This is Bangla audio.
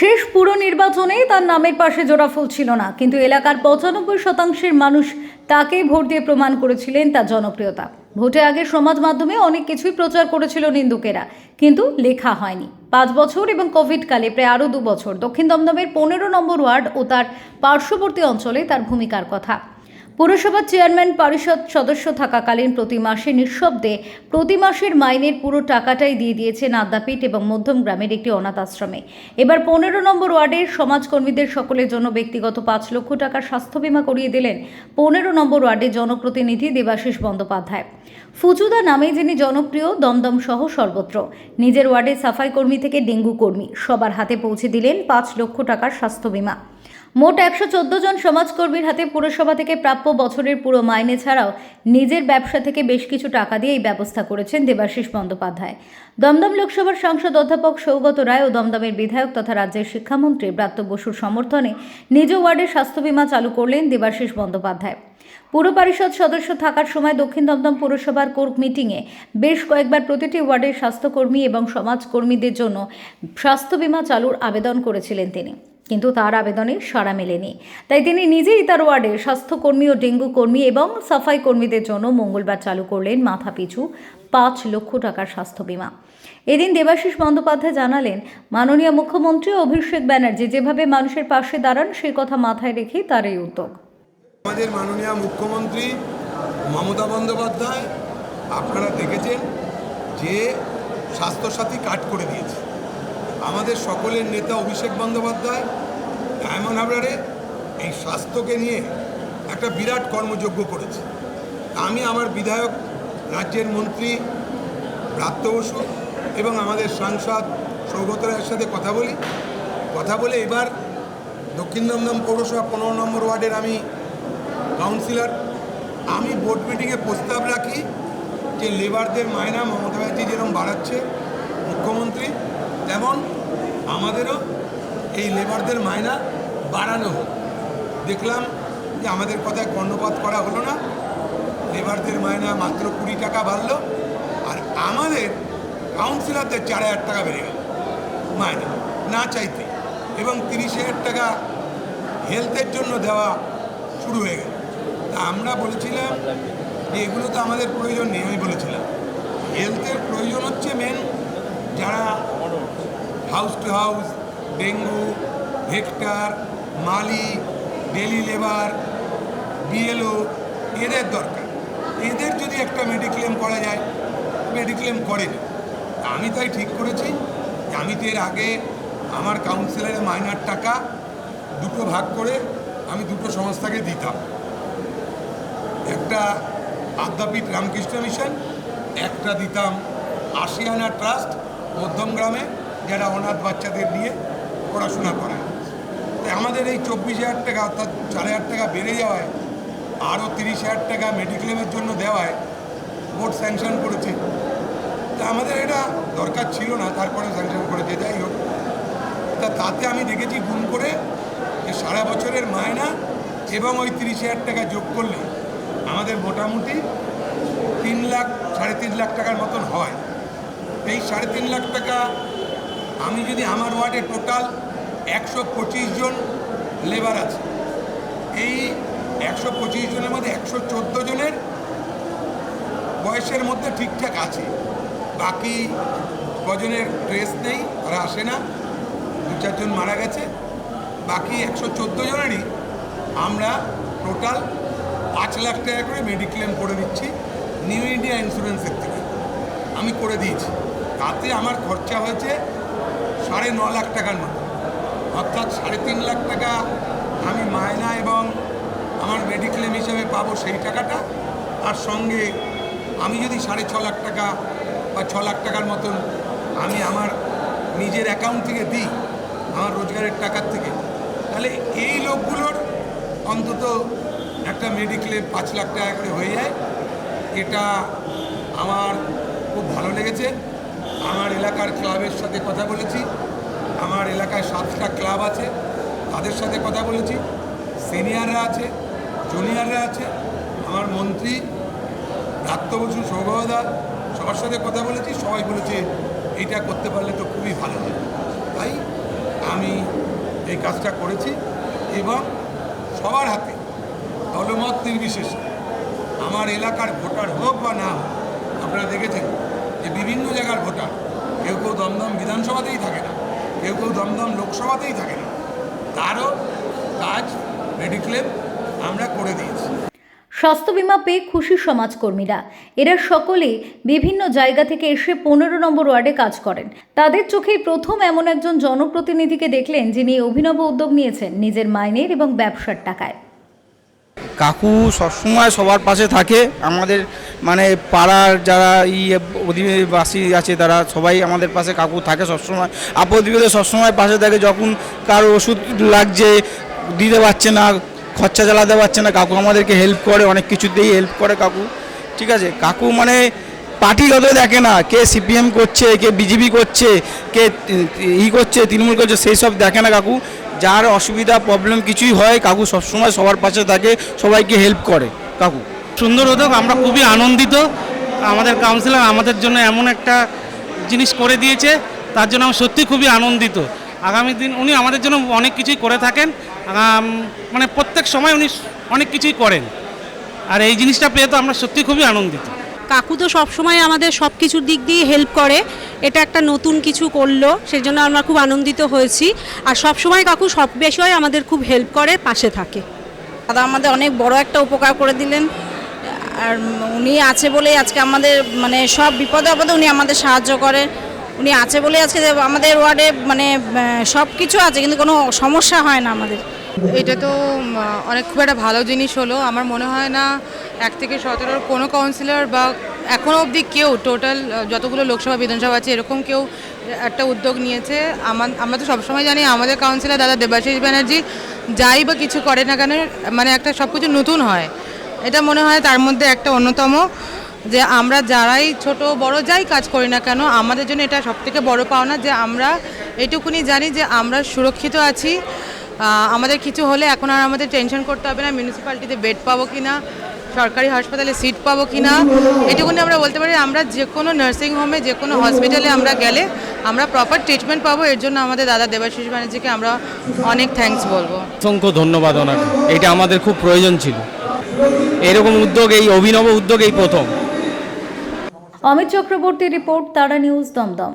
শেষ পুর নির্বাচনে তার নামের পাশে জোড়া ফুল ছিল না। কিন্তু এলাকার পঁচানব্বই শতাংশের মানুষ তাকে ভোট দিয়ে প্রমাণ করেছিলেন তার জনপ্রিয়তা। ভোটে আগে সমাজ মাধ্যমে অনেক কিছুই প্রচার করেছিল নিন্দুকেরা, কিন্তু লেখা হয়নি। পাঁচ বছর এবং কোভিডকালে প্রায় আরও দু বছর দক্ষিণ দমদমের পনেরো নম্বর ওয়ার্ড ও তার পার্শ্ববর্তী অঞ্চলে তার ভূমিকার কথা। পুরসভার চেয়ারম্যান পরিষদ সদস্য থাকাকালীন প্রতি মাসে নিঃশব্দে প্রতি মাসের মাইনের পুরো টাকাটাই দিয়ে দিয়েছেন আদ্যাপীঠ এবং মধ্যম গ্রামের একটি অনাথ আশ্রমে। এবার পনেরো নম্বর ওয়ার্ডের সমাজকর্মীদের সকলের জন্য ব্যক্তিগত পাঁচ লক্ষ টাকার স্বাস্থ্য বীমা করিয়ে দিলেন পনেরো নম্বর ওয়ার্ডের জনপ্রতিনিধি দেবাশিস বন্দ্যোপাধ্যায়। ফুচুদা নামে যিনি জনপ্রিয়, দমদম সহ সর্বত্র। নিজের ওয়ার্ডে সাফাই কর্মী থেকে ডেঙ্গু কর্মী। সবার হাতে পৌঁছে দিলেন পাঁচ লক্ষ টাকার স্বাস্থ্য বীমা। মোট একশো চোদ্দ জন সমাজকর্মীর হাতে পুরসভা থেকে প্রাপ্য বছরের পুরো মাইনে ছাড়াও নিজের ব্যবসা থেকে বেশ কিছু টাকা দিয়ে এই ব্যবস্থা করেছেন দেবাশিস বন্দ্যোপাধ্যায়। দমদম লোকসভার সাংসদ অধ্যাপক সৌগত রায় ও দমদমের বিধায়ক তথা রাজ্যের শিক্ষামন্ত্রী ব্রাত্য বসুর সমর্থনে নিজ ওয়ার্ডের স্বাস্থ্য বিমা চালু করলেন দেবাশিস বন্দ্যোপাধ্যায়। পুর পরিষদ সদস্য থাকার সময় দক্ষিণ দমদম পুরসভার কোর্ট মিটিংয়ে বেশ কয়েকবার প্রতিটি ওয়ার্ডের স্বাস্থ্যকর্মী এবং সমাজকর্মীদের জন্য স্বাস্থ্য বীমা চালুর আবেদন করেছিলেন তিনি। কিন্তু তার আবেদনে সাড়া মেলেনি। তাই তিনি নিজেই তার ওয়ার্ডে স্বাস্থ্যকর্মী ও ডেঙ্গু কর্মী এবং সাফাই কর্মীদের জন্য মঙ্গলবার চালু করলেন মাথাপিছু পাঁচ লক্ষ টাকার স্বাস্থ্য বীমা। এদিন দেবাশিস বন্দ্যোপাধ্যায় জানালেন, মাননীয় মুখ্যমন্ত্রী অভিষেক ব্যানার্জি যেভাবে মানুষের পাশে দাঁড়ান, সে কথা মাথায় রেখেই তার এই উদ্যোগ। আমাদের মাননীয় মুখ্যমন্ত্রী মমতা বন্দ্যোপাধ্যায়, আপনারা দেখেছেন যে স্বাস্থ্যসাথী কার্ড করে দিয়েছে। আমাদের সকলের নেতা অভিষেক বন্দ্যোপাধ্যায়, ডায়মন্ড হাবড়ারে এই স্বাস্থ্যকে নিয়ে একটা বিরাট কর্মযজ্ঞ করেছে। আমি আমার বিধায়ক, রাজ্যের মন্ত্রী ব্রাত্য বসু এবং আমাদের সাংসদ সৌগত রায়ের সাথে কথা বলি। কথা বলে এবার দক্ষিণ দমদম পৌরসভা পনেরো নম্বর ওয়ার্ডের আমি কাউন্সিলর। আমি বোর্ড মিটিংয়ে প্রস্তাব রাখি যে লেবারদের মায়না মমতা ব্যানার্জি যেরকম বাড়াচ্ছে, মুখ্যমন্ত্রী তেমন আমাদেরও এই লেবারদের মায়না বাড়ানো হোক। দেখলাম যে আমাদের কথায় কর্ণপাত করা হলো না। লেবারদের মায়না মাত্র কুড়ি টাকা বাড়লো আর আমাদের কাউন্সিলরদের চার হাজার টাকা বেড়ে গেল মায়না না চাইতে। এবং তিরিশ হাজার টাকা হেলথের জন্য দেওয়া শুরু হয়ে গেল। তা আমরা বলেছিলাম যে এগুলো তো আমাদের প্রয়োজন নেই, আমি বলেছিলাম। হেলথের প্রয়োজন হচ্ছে মেন যারা হাউস টু হাউস, ডেঙ্গু, হেক্টর, মালি, ডেলি লেবার, বিএলও, এদের দরকার। এদের যদি একটা মেডিক্লেম করা যায়, মেডিক্লেম করেনি আমি তাই ঠিক করেছি, আমি তো এর আগে আমার কাউন্সিলরের মাইনার টাকা দুটো ভাগ করে আমি দুটো সংস্থাকে দিতাম। একটা আদ্যাপীঠ রামকৃষ্ণ মিশন, একটা দিতাম আশিয়ানা ট্রাস্ট মধ্যমগ্রামে যারা অনাথ বাচ্চাদের নিয়ে পড়াশোনা করায় তাই আমাদের এই চব্বিশ হাজার টাকা অর্থাৎ চার হাজার টাকা বেড়ে যাওয়ায়, আরও তিরিশ হাজার টাকা মেডিক্লেমের জন্য দেওয়ায় বোর্ড স্যাংশন করেছে। তা আমাদের এটা দরকার ছিল না, তারপরে স্যাংশন করেছে, যাই হোক। তা তাতে আমি দেখেছি গুণ করে যে সারা বছরের মায়না এবং ওই তিরিশ হাজার টাকা যোগ করলে আমাদের মোটামুটি তিন লাখ, সাড়ে তিন লাখ টাকার মতন হয়। এই সাড়ে তিন লাখ টাকা আমি যদি আমার ওয়ার্ডে টোটাল একশো পঁচিশ জন লেবার আছে, এই একশো পঁচিশ জনের মধ্যে একশো চোদ্দ জনের বয়সের মধ্যে ঠিকঠাক আছে। বাকি কজনের ড্রেস নেই তারা আসে না, দু চারজন মারা গেছে। বাকি একশো চোদ্দ জনেরই আমরা টোটাল পাঁচ লাখ টাকা করে মেডিক্লেম করে দিচ্ছি নিউ ইন্ডিয়া ইন্স্যুরেন্সের থেকে। আমি করে দিয়েছি। তাতে আমার খরচা হয়েছে সাড়ে ন লাখ টাকার মতো। অর্থাৎ সাড়ে তিন লাখ টাকা আমি মায়না এবং আমার মেডিক্লেম হিসেবে পাবো সেই টাকাটা। আর সঙ্গে আমি যদি সাড়ে ছ লাখ টাকা বা ছ লাখ টাকার মতন আমি আমার নিজের অ্যাকাউন্ট থেকে দিই, আমার রোজগারের টাকার থেকে, তাহলে এই লোকগুলোর অন্তত একটা মেডিক্লেম পাঁচ লাখ টাকা করে হয়ে যায়। এটা আমার খুব ভালো লেগেছে। আমার এলাকার ক্লাবের সাথে কথা বলেছি। আমার এলাকায় সাতটা ক্লাব আছে, তাদের সাথে কথা বলেছি। সিনিয়ররা আছে, জুনিয়ররা আছে, আমার মন্ত্রী রাত্য বসু সবার সাথে কথা বলেছি, সবাই বলেছে এইটা করতে পারলে তো খুবই ভালো হয়। তাই আমি এই কাজটা করেছি এবং সবার হাতে দলমত নির্বিশেষে, আমার এলাকার ভোটার হোক বা না হোক, আপনারা দেখেছেন যে বিভিন্ন জায়গার ভোটার, কেউ কেউ দমদম বিধানসভাতেই থাকে না, কেউ কেউ দমদম লোকসভাতেই থাকে না। তারও কাজ মেডিক্লেম আমরা করে দিয়েছি। স্বাস্থ্য বিমা পেয়ে খুশি সমাজকর্মীরা। এরা সকলেই বিভিন্ন জায়গা থেকে এসে পনেরো নম্বর ওয়ার্ডে কাজ করেন। তাদের চোখেই প্রথম এমন একজন জনপ্রতিনিধিকে দেখলেন যিনি অভিনব উদ্যোগ নিয়েছেন নিজের মাইনের এবং ব্যবসার টাকায়। কাকু সবসময় সবার পাশে থাকে। আমাদের মানে পাড়ার যারা ই অধিবাসী আছে তারা সবাই আমাদের পাশে কাকু থাকে সবসময়। আপদ সবসময় পাশে থাকে যখন কারও ওষুধ লাগছে, দিতে পারছে না, খরচা চালাতে পারছে না, কাকু আমাদেরকে হেল্প করে, অনেক কিছুতেই হেল্প করে কাকু। ঠিক আছে? কাকু মানে পার্টিগত দেখে না, কে সিপিএম করছে, কে বিজেপি করছে, কে ই করছে, তৃণমূল করছে, সেই সব দেখে না কাকু। যার অসুবিধা প্রবলেম কিছুই হয়, কাকু সবসময় সবার পাশে থাকে, সবাইকে হেল্প করে। কাকু। সুন্দর উদ্যোগ, আমরা খুবই আনন্দিত। আমাদের কাউন্সিলর আমাদের জন্য এমন একটা জিনিস করে দিয়েছে, তার জন্য আমি সত্যি খুবই আনন্দিত। আগামী দিন উনি আমাদের জন্য অনেক কিছুই করে থাকেন মানে প্রত্যেক সময় উনি অনেক কিছুই করেন। আর এই জিনিসটা পেয়ে তো আমরা সত্যি খুবই আনন্দিত। কাকু তো সবসময় আমাদের সব কিছুর দিক দিয়ে হেল্প করে। এটা একটা নতুন কিছু করল সেই জন্য আমরা খুব আনন্দিত হয়েছি। আর সবসময় কাকু সব বিষয়ে আমাদের খুব হেল্প করে, পাশে থাকে। দাদা আমাদের অনেক বড় একটা উপকার করে দিলেন। আর উনি আছে বলেই আজকে আমাদের মানে সব বিপদে আপদে উনি আমাদের সাহায্য করে উনি আছে বলে আজকে আমাদের ওয়ার্ডে মানে সব কিছু আছে, কিন্তু কোনো সমস্যা হয় না আমাদের। এটা তো অনেক খুব একটা ভালো জিনিস হলো। আমার মনে হয় না এক থেকে সতেরোর কোনো কাউন্সিলর বা এখনও অবধি কেউ টোটাল যতগুলো লোকসভা, বিধানসভা আছে, এরকম কেউ একটা উদ্যোগ নিয়েছে। আমার, আমরা তো সবসময় জানি আমাদের কাউন্সিলর দাদা দেবাশিস ব্যানার্জি যাই বা কিছু করে না কেন মানে একটা সব কিছু নতুন হয়। এটা মনে হয় তার মধ্যে একটা অন্যতম। যে আমরা যারাই ছোট বড় যাই কাজ করি না কেন, আমাদের জন্য এটা সবথেকে বড় পাওনা যে আমরা এটুকুনি জানি যে আমরা সুরক্ষিত আছি। আমাদের কিছু হলে এখন আর আমাদের টেনশন করতে হবে না মিউনিসিপ্যালিটিতে বেড পাবো কি না সরকারি হাসপাতালে সিট পাবো কি না এটুকুনি আমরা বলতে পারি। আমরা যে কোনো নার্সিং হোমে যে কোনো হসপিটালে আমরা গেলে আমরা প্রপার ট্রিটমেন্ট পাবো। এর জন্য আমাদের দাদা দেবাশিস ব্যানার্জিকে আমরা অনেক থ্যাঙ্কস বলব। অসংখ্য ধন্যবাদ ওনাকে। এটা আমাদের খুব প্রয়োজন ছিল। এরকম উদ্যোগ, এই অভিনব উদ্যোগ এই প্রথম। Amit Chakraborty report Tara news Dum Dum.